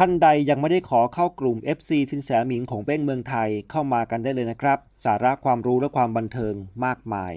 ท่านใดยังไม่ได้ขอเข้ากลุ่ม FC สินแสหมิงของเบ้งเมืองไทยเข้ามากันได้เลยนะครับ สาระความรู้และความบันเทิงมากมาย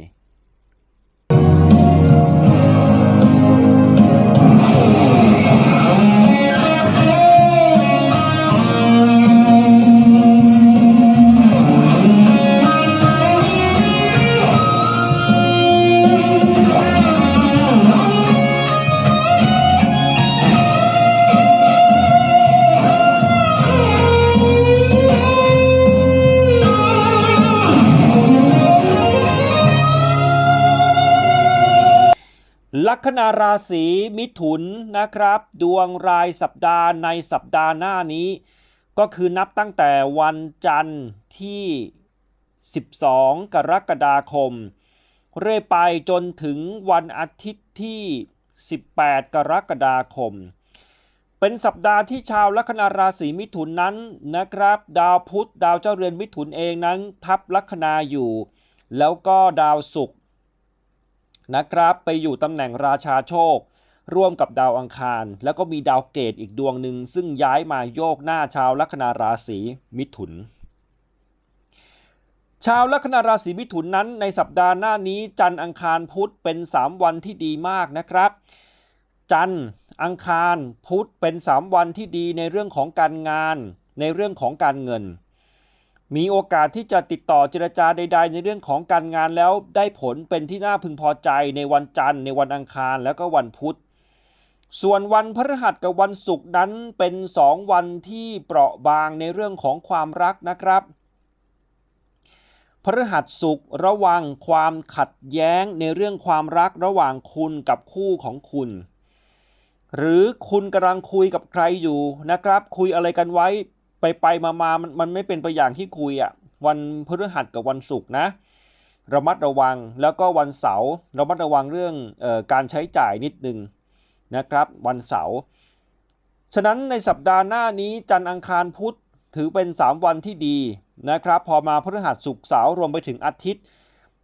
ลัคนาราศีมิถุนนะครับ ดวงรายสัปดาห์ในสัปดาห์หน้านี้ ก็คือนับตั้งแต่วันจันทร์ที่ 12 กรกฎาคม เรื่อยไปจนถึงวันอาทิตย์ที่ 18 กรกฎาคม เป็นสัปดาห์ที่ชาวลัคนาราศีมิถุนนั้นนะครับ ดาวพุธดาวเจ้าเรือนมิถุนเองนั้น ทับลัคนาอยู่ แล้วก็ดาวศุกร์ นะครับ ไปอยู่ตำแหน่งราชาโชค ร่วมกับดาวอังคาร แล้วก็มีดาวเกตอีกดวงหนึ่ง ซึ่งย้ายมาโยกหน้าชาวลัคนาราศีมิถุน ชาวลัคนาราศีมิถุนนั้น ในสัปดาห์หน้านี้จันทร์อังคารพุธเป็น 3 วันที่ดีมากนะครับจันทร์อังคารพุธเป็น 3 วันที่ดีในเรื่องของการงาน ในเรื่องของการเงิน มีโอกาสที่จะติดต่อเจรจาใด ๆ ในเรื่องของการงานแล้วได้ผลเป็นที่น่าพึงพอใจในวันจันทร์ในวันอังคารแล้วก็วันพุธ ส่วนวันพฤหัสกับวันศุกร์นั้นเป็นสองวันที่เปราะบางในเรื่องของความรักนะครับพฤหัสศุกร์ระวังความขัดแย้งในเรื่องความรักระหว่างคุณกับคู่ของคุณ หรือคุณกำลังคุยกับใครอยู่นะครับ คุยอะไรกันไว้ ไปไปมามามันมันไม่เป็นไปอย่างที่คุยอะ่ะวันพฤหัสกับวันศุกร์นะ ระมัดระวังแล้วก็วันเสาร์ระมัดระวังเรื่องออการใช้จ่ายนิดนึงนะครับ วันเสาร์ฉะนั้นในสัปดาห์หน้านี้จันทร์อังคารพุธถือเป็น 3 วันที่ดีนะครับ พอมาพฤหัสศุกร์เสาร์รวมไปถึงอาทิตย์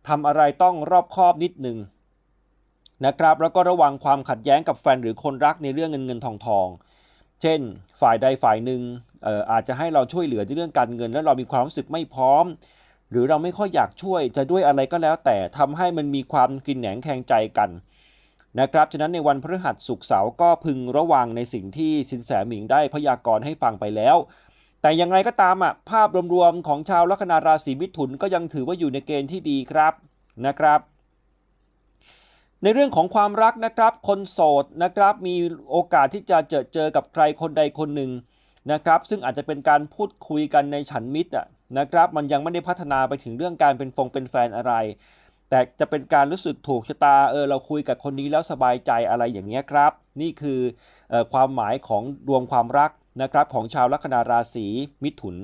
ทำอะไรต้องรอบคอบนิดนึงนะครับ แล้วก็ระวังความขัดแย้งกับแฟนหรือคนรักในเรื่องเงินเงินทองทอง ช่น ฝ่ายใดฝ่ายหนึ่งอออาจจะให้เราช่วยเหลือในเรื่องการเงิน แล้วเรามีความรู้สึกไม่พร้อม หรือเราไม่ค่อยอยากช่วยจะด้วยอะไรก็แล้วแต่ทำให้มันมีความกินแหนงแคงใจกันนะครับฉะนั้นในวันพฤหัสศุกเสาร์ก็พึงระวังในสิ่งที่สินแสหมิงได้พยากรณ์ให้ฟังไปแล้ว แต่อย่างไรก็ตามอะภาพรวมๆของชาวลัคนาราศีมิถุนก็ยังถือว่าอยู่ในเกณฑ์ที่ดีครับนะครับ ในเรื่องของความรักนะครับ คนโสดนะครับมีโอกาสที่จะเจอเจอกับใครคนใดคนหนึ่งนะครับ ซึ่งอาจจะเป็นการพูดคุยกันในฉันมิตรนะครับ มันยังไม่ได้พัฒนาไปถึงเรื่องการเป็นฟงเป็นแฟนอะไร แต่จะเป็นการรู้สึกถูกชะตาเออเราคุยกับคนนี้แล้วสบายใจอะไรอย่างเงี้ยครับ นี่คือออความหมายของดวงความรักนะครับของชาวลัคนาราศีมิถุน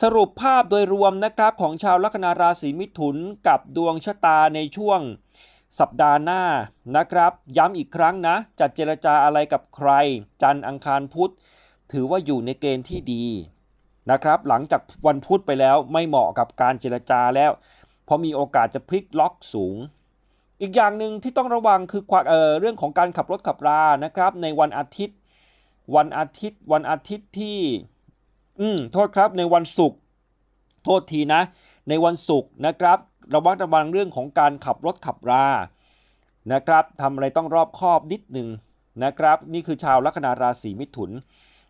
สรุปภาพโดยรวมนะครับของชาวลัคนาราศีมิถุนกับดวงชะตาในช่วงสัปดาห์หน้านะครับ ย้ำอีกครั้งนะ จะเจรจาอะไรกับใคร จันอังคารพุธ ถือว่าอยู่ในเกณฑ์ที่ดีนะครับ หลังจากวันพุธไปแล้วไม่เหมาะกับการเจรจาแล้ว เพราะมีโอกาสจะพลิกล็อกสูง อีกอย่างหนึ่งที่ต้องระวังคือความเออเรื่องของการขับรถขับรานะครับ ในวันอาทิตย์ วันอาทิตย์ วันอาทิตย์ที่ อืมโทษครับในวันศุกร์โทษทีนะ ในวันศุกร์นะครับ ระมัดระวังเรื่องของการขับรถขับรานะครับทำอะไรต้องรอบคอบนิดหนึ่งนะครับ นี่คือชาวลัคนาราศีมิถุน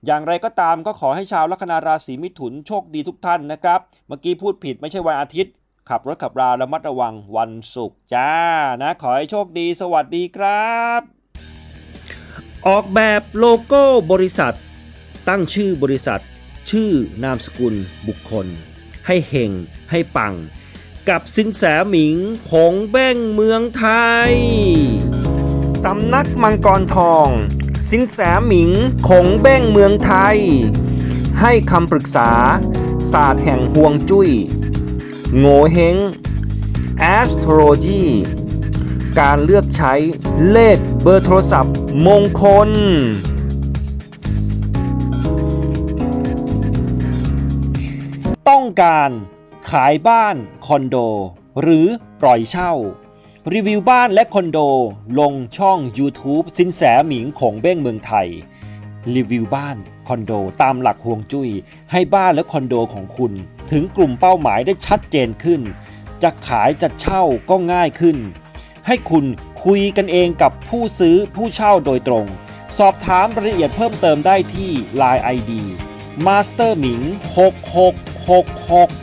อย่างไรก็ตามก็ขอให้ชาวลัคนาราศีมิถุนโชคดีทุกท่านนะครับ เมื่อกี้พูดผิดไม่ใช่วันอาทิตย์ ขับรถขับราระมัดระวังวันศุกร์จ้านะ ขอให้โชคดีสวัสดีครับ ออกแบบโลโก้บริษัท ตั้งชื่อบริษัท ชื่อนามสกุลบุคคล ให้เฮงให้ปัง กับสินแสหมิงหงแบ้งเมืองไทย สำนักมังกรทอง สินแสหมิงคงแบ้งเมืองไทย ให้คำปรึกษา ศาสตร์แห่งห่วงจุย้ยโงเฮง astrology การเลือกใช้เลขเบอร์โทรศัพท์มงคล การขายบ้านคอนโด หรือปล่อยเช่า รีวิวบ้านและคอนโด ลงช่อง YouTube สินแสหมิงของเบ้งเมืองไทย รีวิวบ้านคอนโดตามหลักฮวงจุ้ย ให้บ้านและคอนโดของคุณ ถึงกลุ่มเป้าหมายได้ชัดเจนขึ้น จะขายจะเช่าก็ง่ายขึ้น ให้คุณคุยกันเองกับผู้ซื้อผู้เช่าโดยตรง สอบถามรายละเอียดเพิ่มเติมได้ที่ Line ID Master หมิง 666